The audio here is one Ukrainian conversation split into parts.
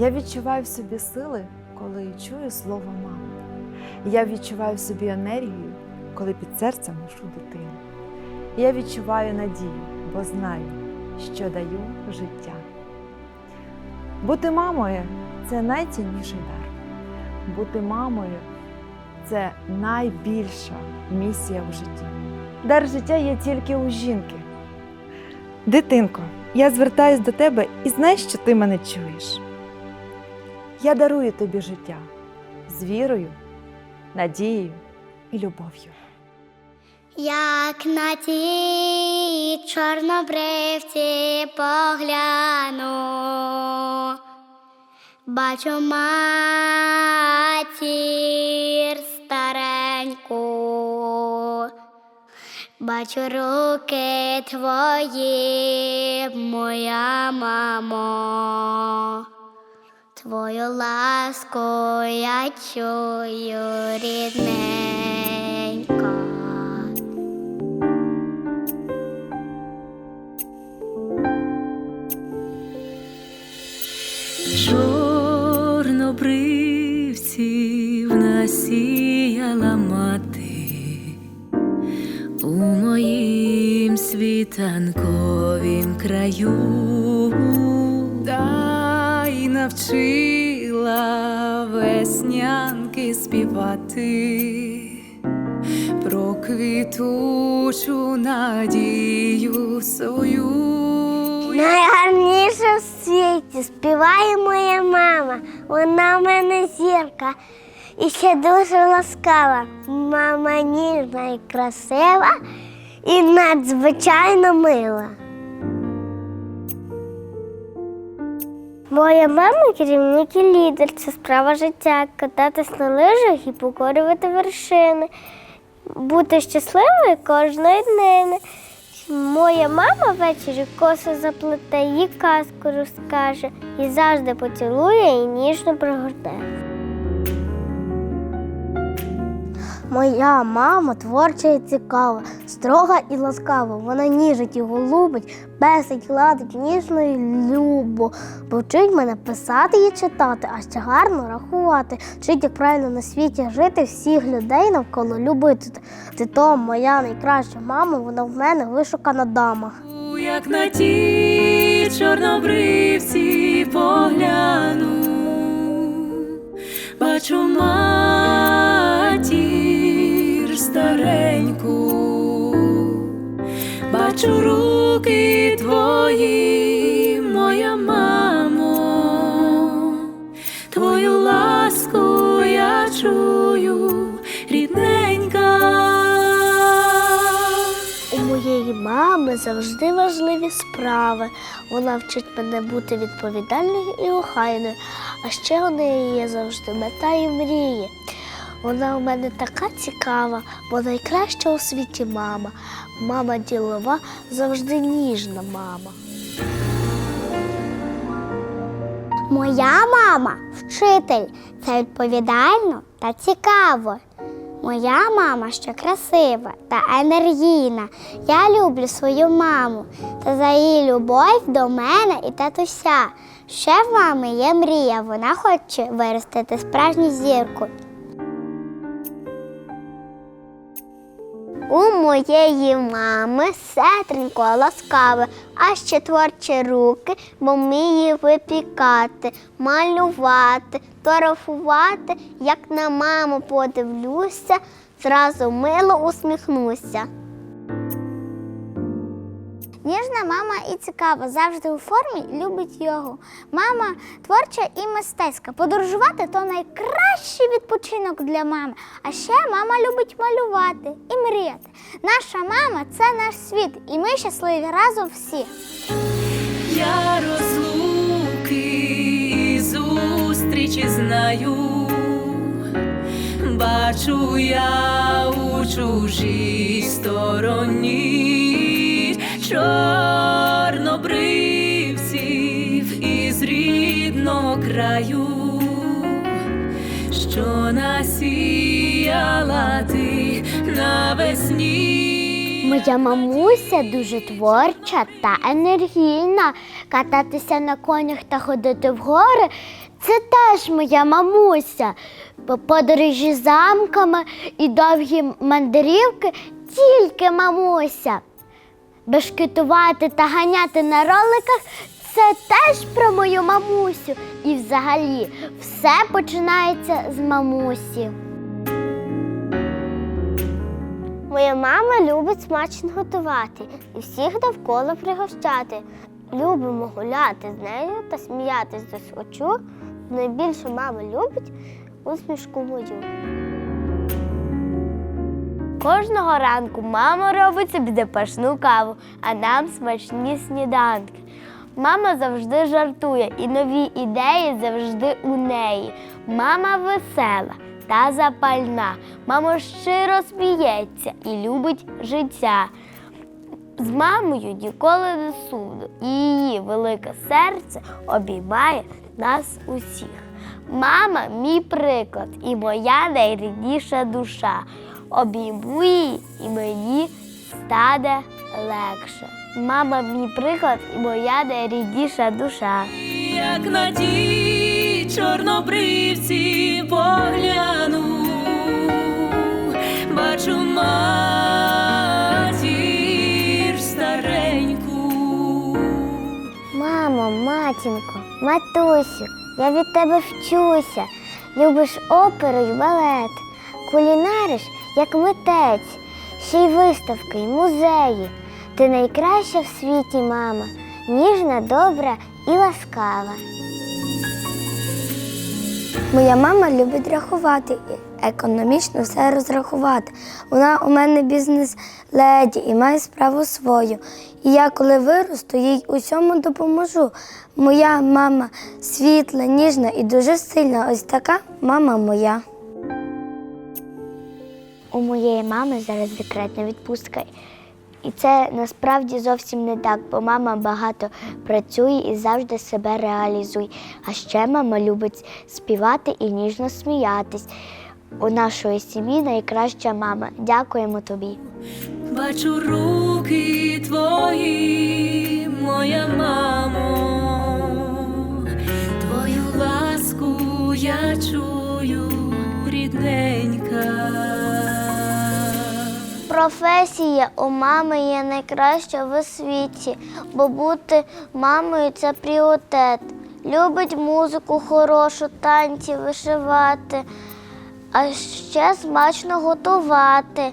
Я відчуваю в собі сили, коли чую слово мама. Я відчуваю в собі енергію, коли під серцем ношу дитину. Я відчуваю надію, бо знаю, що даю життя. Бути мамою це найцінніший дар. Бути мамою це найбільша місія в житті. Дар життя є тільки у жінки. Дитинко, я звертаюсь до тебе і знаю, що ти мене чуєш. Я дарую тобі життя з вірою, надією і любов'ю. Як на ті чорнобривці погляну, бачу матір стареньку, бачу руки твої, моя мамо. Твою ласку я чую рідненька. Чорнобривців насіяла мати у моїм світанковім краю, навчила веснянки співати про квітучу надію свою. Найгарніше в світі співає моя мама. Вона в мене зірка і ще дуже ласкава. Мама ніжна і красива і надзвичайно мила. Моя мама керівник і лідер. Це справа життя. Кататись на лижах і покорювати вершини. Бути щасливою кожної днини. Моя мама ввечері косо заплете, їй казку розкаже і завжди поцілує і ніжно пригорне. Моя мама творча і цікава, строга і ласкава. Вона ніжить і голубить, бесить, гладить ніжно і любо. Повчить мене писати і читати, а ще гарно рахувати. Вчить, як правильно на світі жити, всіх людей навколо любити. Ти то моя найкраща мама, вона в мене вишукана дама. Як на ті чорнобривці погляну, бачу матір стареньку, бачу руки твої, моя мамо, твою ласку я чую, рідненька. У моєї мами завжди важливі справи. Вона вчить мене бути відповідальною і охайною, а ще у неї є завжди мета і мрії. Вона у мене така цікава, бо найкраща у світі мама. Мама ділова, завжди ніжна мама. Моя мама вчитель. Це відповідально та цікаво. Моя мама ще красива та енергійна. Я люблю свою маму та за її любов до мене і татуся. Ще в мами є мрія, вона хоче виростити справжню зірку. У моєї мами сетренько ласкаве, а ще творчі руки, бо вміє випікати, малювати, торафувати, Як на маму подивлюся, зразу мило усміхнуся. Ніжна мама і цікава, завжди у формі любить йогу. Мама творча і мистецька. Подорожувати то найкращий відпочинок для мами. А ще мама любить малювати і мріяти. Наша мама це наш світ, і ми щасливі разом всі. Я розлуки зустрічі знаю, бачу я у чужій стороні чорнобривців із рідного краю, що насіяла ти навесні. Моя мамуся дуже творча та енергійна. Кататися на конях та ходити в гори Це теж моя мамуся. По подорожі замками і довгі мандрівки тільки мамуся. Бешкетувати та ганяти на роликах це теж про мою мамусю. І взагалі все починається з мамусі. Моя мама любить смачно готувати і всіх довкола пригощати. Любимо гуляти з нею та сміятись до схочу. Найбільше мама любить усмішку мою. Кожного ранку мама робить собі запашну каву, а нам смачні сніданки. Мама завжди жартує, і нові ідеї завжди у неї. Мама весела та запальна. Мама щиро сміється і любить життя. З мамою ніколи не сумно, і її велике серце обіймає нас усіх. Мама мій приклад і моя найрідніша душа. Обійму і мені стане легше. Мама мій приклад і моя найрідніша душа. як на ті чорнобривці погляну, бачу матір стареньку. Мамо, матінко, матусю, я від тебе вчуся. Любиш оперу й балет, кулінариш, як митець, ще й виставки, й музеї. Ти найкраща в світі, мама, ніжна, добра і ласкава. Моя мама любить рахувати і економічно все розрахувати. Вона у мене бізнес-леді і має справу свою. І я, коли виросту, їй усьому допоможу. Моя мама світла, ніжна і дуже сильна. Ось така мама моя. У моєї мами зараз декретна відпустка. І це насправді зовсім не так, бо мама багато працює і завжди себе реалізує. А ще мама любить співати і ніжно сміятись. У нашої сім'ї найкраща мама. Дякуємо тобі. Бачу руки твої, моя мамо, твою ласку я чую, рідненька. Професія у мами є найкраща в світі, бо бути мамою це пріоритет. Любить музику хорошу, танці вишивати, а ще смачно готувати,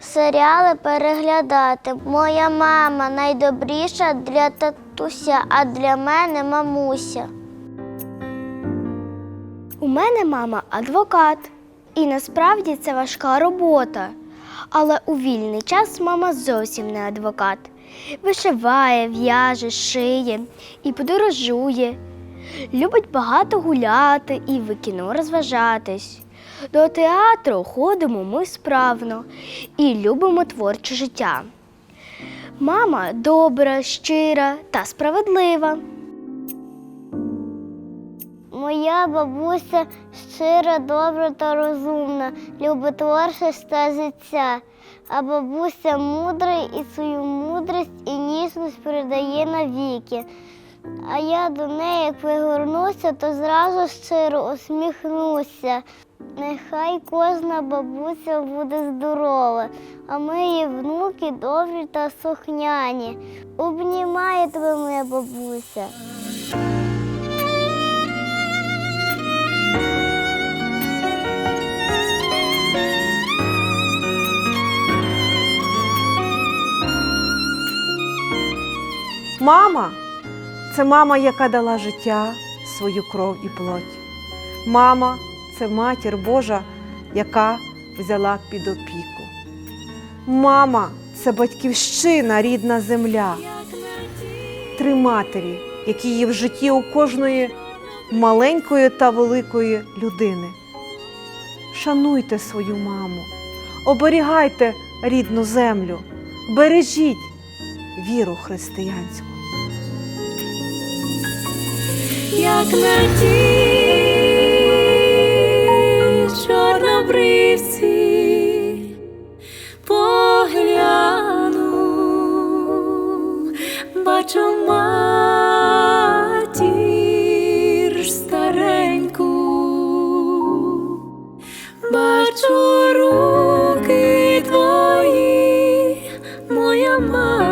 серіали переглядати. Моя мама найдобріша для татуся, а для мене мамуся. У мене мама адвокат, і насправді це важка робота. Але у вільний час мама зовсім не адвокат. Вишиває, в'яже, шиє і подорожує. Любить багато гуляти і в кіно розважатись. До театру ходимо ми справно і любимо творче життя. Мама добра, щира та справедлива. Моя бабуся щира, добра та розумна, любить та життя. А бабуся мудра і свою мудрість і ніжність передає навіки. А я до неї, як пригорнуся, то зразу щиро усміхнуся. Нехай кожна бабуся буде здорова, а ми її внуки добрі та сухняні. Обнімає тебе моя бабуся. Мама це мама, яка дала життя, свою кров і плоть. Мама це матір Божа, яка взяла під опіку. Мама це батьківщина, рідна земля. Три матері, які є в житті у кожної маленької та великої людини. Шануйте свою маму, оберігайте рідну землю, бережіть віру християнську. як на Mơ